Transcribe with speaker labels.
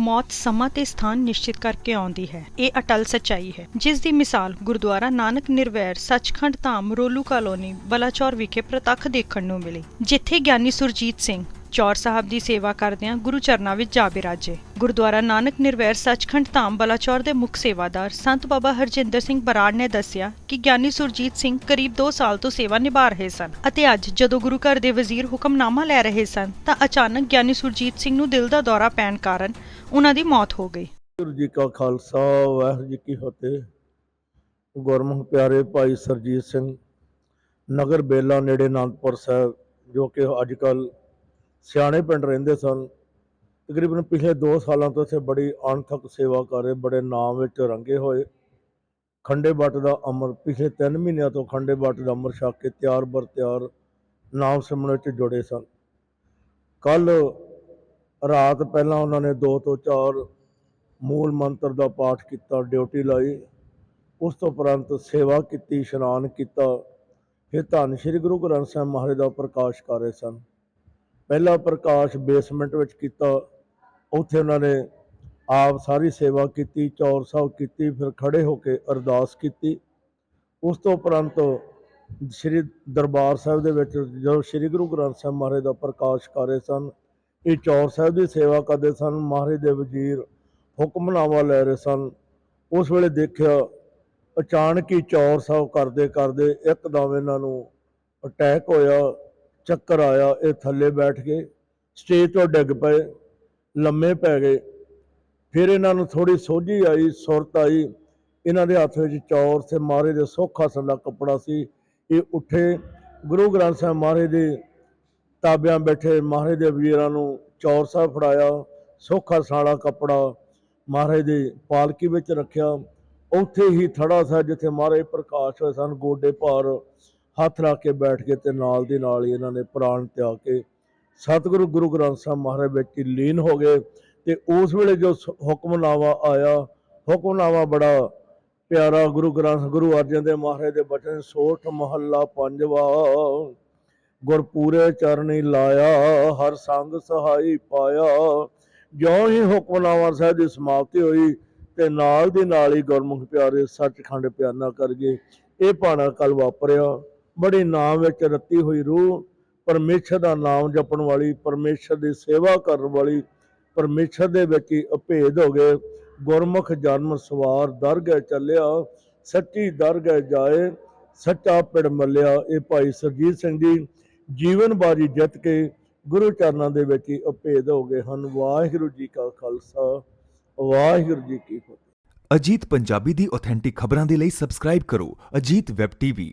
Speaker 1: ਮੌਤ ਸਮਾਂ ਤੇ ਸਥਾਨ ਨਿਸ਼ਚਿਤ ਕਰਕੇ ਆਉਂਦੀ ਹੈ। ਇਹ ਅਟਲ ਸੱਚਾਈ ਹੈ। ਜਿਸ ਦੀ ਮਿਸਾਲ ਗੁਰਦੁਆਰਾ ਨਾਨਕ ਨਿਰਵੈਰ, ਸੱਚਖੰਡ ਧਾਮ, ਰੋਲੂ ਕਾਲੋਨੀ, ਬਲਾਚੌਰ ਵਿਖੇ ਪ੍ਰਤੱਖ ਦੇਖਣ ਨੂੰ ਮਿਲੀ, ਜਿੱਥੇ ਗਿਆਨੀ ਸੁਰਜੀਤ ਸਿੰਘ ਚੌਰ ਸਾਹਿਬ ਦੀ ਸੇਵਾ ਕਰਦਿਆਂ ਗੁਰੂ ਚਰਨਾਂ ਵਿੱਚ ਜਾ ਬਿਰਾਜੇ। ਗੁਰਦੁਆਰਾ ਨਾਨਕ ਨਿਰਵੈਰ ਸੱਚਖੰਡ ਧਾਮ ਬਲਾਚੌਰ ਦੇ ਮੁੱਖ ਸੇਵਾਦਾਰ ਸੰਤ ਬਾਬਾ ਹਰਜਿੰਦਰ ਸਿੰਘ ਬਰਾੜ ਨੇ ਦੱਸਿਆ ਕਿ ਗਿਆਨੀ ਸੁਰਜੀਤ ਸਿੰਘ ਕਰੀਬ 2 ਸਾਲ ਤੋਂ ਸੇਵਾ ਨਿਭਾ ਰਹੇ ਸਨ ਅਤੇ ਅੱਜ ਜਦੋਂ ਗੁਰੂ ਘਰ ਦੇ ਵਜ਼ੀਰ ਹੁਕਮਨਾਮਾ ਲੈ ਰਹੇ ਸਨ ਤਾਂ ਅਚਾਨਕ ਗਿਆਨੀ ਸੁਰਜੀਤ ਸਿੰਘ ਨੂੰ ਦਿਲ ਦਾ ਦੌਰਾ ਪੈਣ ਕਾਰਨ ਉਹਨਾਂ ਦੀ ਮੌਤ ਹੋ ਗਈ।
Speaker 2: ਵਾਹਿਗੁਰੂ ਜੀ ਕਾ ਖਾਲਸਾ, ਵਾਹਿਗੁਰੂ ਜੀ ਕੀ ਫਤਿਹ। ਗੁਰਮੁਖ ਪਿਆਰੇ ਭਾਈ ਸਰਜੀਤ ਸਿੰਘ, ਨਗਰ ਬੇਲਾ ਨੇੜੇ ਅਨੰਦਪੁਰ ਸਾਹਿਬ, ਜੋ ਕਿ ਅੱਜ ਕੱਲ ਸਿਆਣੇ ਪਿੰਡ ਰਹਿੰਦੇ ਸਨ। ਤਕਰੀਬਨ ਪਿਛਲੇ 2 ਸਾਲਾਂ ਤੋਂ ਇੱਥੇ ਬੜੀ ਅਣਥੱਕ ਸੇਵਾ ਕਰ ਰਹੇ, ਬੜੇ ਨਾਮ ਵਿੱਚ ਰੰਗੇ ਹੋਏ। ਖੰਡੇ ਬੱਟ ਦਾ ਅਮਰ, ਪਿਛਲੇ 3 ਮਹੀਨਿਆਂ ਤੋਂ ਖੰਡੇ ਬੱਟ ਦਾ ਅਮਰ ਛਕ ਕੇ ਤਿਆਰ ਬਰ ਤਿਆਰ ਨਾਮ ਸਿਮਰਨ ਵਿੱਚ ਜੁੜੇ ਸਨ। ਕੱਲ ਰਾਤ ਪਹਿਲਾਂ ਉਹਨਾਂ ਨੇ 2 ਤੋਂ 4 ਮੂਲ ਮੰਤਰ ਦਾ ਪਾਠ ਕੀਤਾ, ਡਿਊਟੀ ਲਾਈ। ਉਸ ਤੋਂ ਉਪਰੰਤ ਸੇਵਾ ਕੀਤੀ, ਇਸ਼ਨਾਨ ਕੀਤਾ। ਫਿਰ ਧੰਨ ਸ਼੍ਰੀ ਗੁਰੂ ਗ੍ਰੰਥ ਸਾਹਿਬ ਮਹਾਰਾਜ ਦਾ ਪ੍ਰਕਾਸ਼ ਕਰ ਰਹੇ ਸਨ। ਪਹਿਲਾ ਪ੍ਰਕਾਸ਼ ਬੇਸਮੈਂਟ ਵਿੱਚ ਕੀਤਾ। ਉੱਥੇ ਉਹਨਾਂ ਨੇ ਆਪ ਸਾਰੀ ਸੇਵਾ ਕੀਤੀ, ਚੌਰ ਸਾਹਿਬ ਕੀਤੀ, ਫਿਰ ਖੜੇ ਹੋ ਕੇ ਅਰਦਾਸ ਕੀਤੀ। ਉਸ ਤੋਂ ਉਪਰੰਤ ਸ਼੍ਰੀ ਦਰਬਾਰ ਸਾਹਿਬ ਦੇ ਵਿੱਚ ਜਦੋਂ ਸ਼੍ਰੀ ਗੁਰੂ ਗ੍ਰੰਥ ਸਾਹਿਬ ਮਹਾਰਾਜ ਦਾ ਪ੍ਰਕਾਸ਼ ਕਰ ਰਹੇ ਸਨ, ਇਹ ਚੌਰ ਸਾਹਿਬ ਦੀ ਸੇਵਾ ਕਰਦੇ ਸਨ, ਮਹਾਰਾਜ ਦੇ ਵਜ਼ੀਰ ਹੁਕਮਨਾਮਾ ਲੈ ਰਹੇ ਸਨ। ਉਸ ਵੇਲੇ ਦੇਖਿਆ ਅਚਾਨਕ ਹੀ ਚੌਰ ਸਾਹਿਬ ਕਰਦੇ ਕਰਦੇ ਇੱਕਦਮ ਇਹਨਾਂ ਨੂੰ ਅਟੈਕ ਹੋਇਆ। ਚੱਕਰ ਆਇਆ, ਇਹ ਥੱਲੇ ਬੈਠ ਕੇ ਸਟੇਜ ਤੋਂ ਡਿੱਗ ਪਏ, ਲੰਮੇ ਪੈ ਗਏ। ਫਿਰ ਇਹਨਾਂ ਨੂੰ ਥੋੜੀ ਸੋਝੀ ਆਈ, ਸੁਰਤ ਆਈ। ਇਹਨਾਂ ਦੇ ਹੱਥ ਵਿੱਚ ਚੌਰ ਤੇ ਮਹਾਰਾਜ ਦੇ ਸੋਖਾ ਸੱਲਾ ਕੱਪੜਾ ਸੀ। ਇਹ ਉੱਠੇ, ਗੁਰੂ ਗ੍ਰੰਥ ਸਾਹਿਬ ਮਹਾਰਾਜ ਦੇ ਤਾਬਿਆਂ ਬੈਠੇ, ਮਹਾਰਾਜ ਦੇ ਵੀਰਾਂ ਨੂੰ ਚੌਰ ਸਾਹਿਬ ਫੜਾਇਆ, ਸੋਖਾ ਸਾਲਾ ਕੱਪੜਾ ਮਹਾਰਾਜ ਦੇ ਪਾਲਕੀ ਵਿੱਚ ਰੱਖਿਆ। ਉੱਥੇ ਹੀ ਥੜਾ ਸਾ ਜਿੱਥੇ ਮਹਾਰਾਜ ਪ੍ਰਕਾਸ਼ ਹੋਏ ਸਨ, ਗੋਡੇ ਭਾਰ ਹੱਥ ਰੱਖ ਕੇ ਬੈਠ ਕੇ ਤੇ ਨਾਲ ਦੀ ਨਾਲ ਹੀ ਇਹਨਾਂ ਨੇ ਪ੍ਰਾਣ ਤਿਆਗ ਕੇ ਸਤਿਗੁਰੂ ਗੁਰੂ ਗ੍ਰੰਥ ਸਾਹਿਬ ਮਹਾਰਾਜ ਵਿੱਚ ਹੀ ਲੀਨ ਹੋ ਗਏ ਤੇ ਉਸ ਵੇਲੇ ਜੋ ਹੁਕਮਨਾਮਾ ਆਇਆ, ਹੁਕਮਨਾਮਾ ਬੜਾ ਪਿਆਰਾ ਗੁਰੂ ਗ੍ਰੰਥ, ਗੁਰੂ ਅਰਜਨ ਦੇਵ ਮਹਾਰਾਜ ਦੇ ਬਚਨ ਸੋਠ ਮਹੱਲਾ ਪੰਜਵਾ ਗੁਰ ਪੂਰੇ ਚਰਨੀ ਲਾਇਆ, ਹਰ ਸੰਗ ਸਹਾਈ ਪਾਇਆ। ਜਿਉਂ ਹੀ ਹੁਕਮਨਾਮਾ ਸਾਹਿਬ ਦੀ ਸਮਾਪਤੀ ਹੋਈ ਤੇ ਨਾਲ ਦੀ ਨਾਲ ਹੀ ਗੁਰਮੁਖ ਪਿਆਰੇ ਸੱਚਖੰਡ ਪਿਆਨਾ ਕਰ ਗਏ। ਇਹ ਭਾਣਾ ਕੱਲ ਵਾਪਰਿਆ। ਬੜੀ ਨਾਮ ਵਿੱਚ ਰੱਤੀ ਹੋਈ ਰੂਹ, ਪਰਮੇਸ਼ਰ ਦਾ ਨਾਮ ਜਪਣ ਵਾਲੀ, ਪਰਮੇਸ਼ਰ ਦੀ ਸੇਵਾ ਕਰਨ ਵਾਲੀ, ਪਰਮੇਸ਼ਰ ਦੇ ਵਿੱਚ ਹੀ ਅਭੇਦ ਹੋ ਗਏ। ਗੁਰਮੁਖ ਜਨਮ ਸਵਾਰ ਦਰਗਹਿ ਚੱਲਿਆ, ਸੱਚੀ ਦਰਗਹਿ ਜਾਏ, ਸੱਚਾ ਪਿੜ ਮੱਲਿਆ। ਇਹ ਭਾਈ ਸਰਜੀਤ ਸਿੰਘ ਜੀ ਜੀਵਨ ਬਾਜੀ ਜਿੱਤ ਕੇ ਗੁਰੂ ਚਰਨਾਂ ਦੇ ਵਿੱਚ ਹੀ ਅਭੇਦ ਹੋ ਗਏ ਹਨ। ਵਾਹਿਗੁਰੂ ਜੀ ਕਾ ਖਾਲਸਾ, ਵਾਹਿਗੁਰੂ ਜੀ ਕੀ ਫਤਿਹ।
Speaker 3: ਅਜੀਤ ਪੰਜਾਬੀ ਦੀ ਆਥੈਂਟਿਕ ਖਬਰਾਂ ਦੇ ਲਈ ਸਬਸਕ੍ਰਾਈਬ ਕਰੋ। Ajit web TV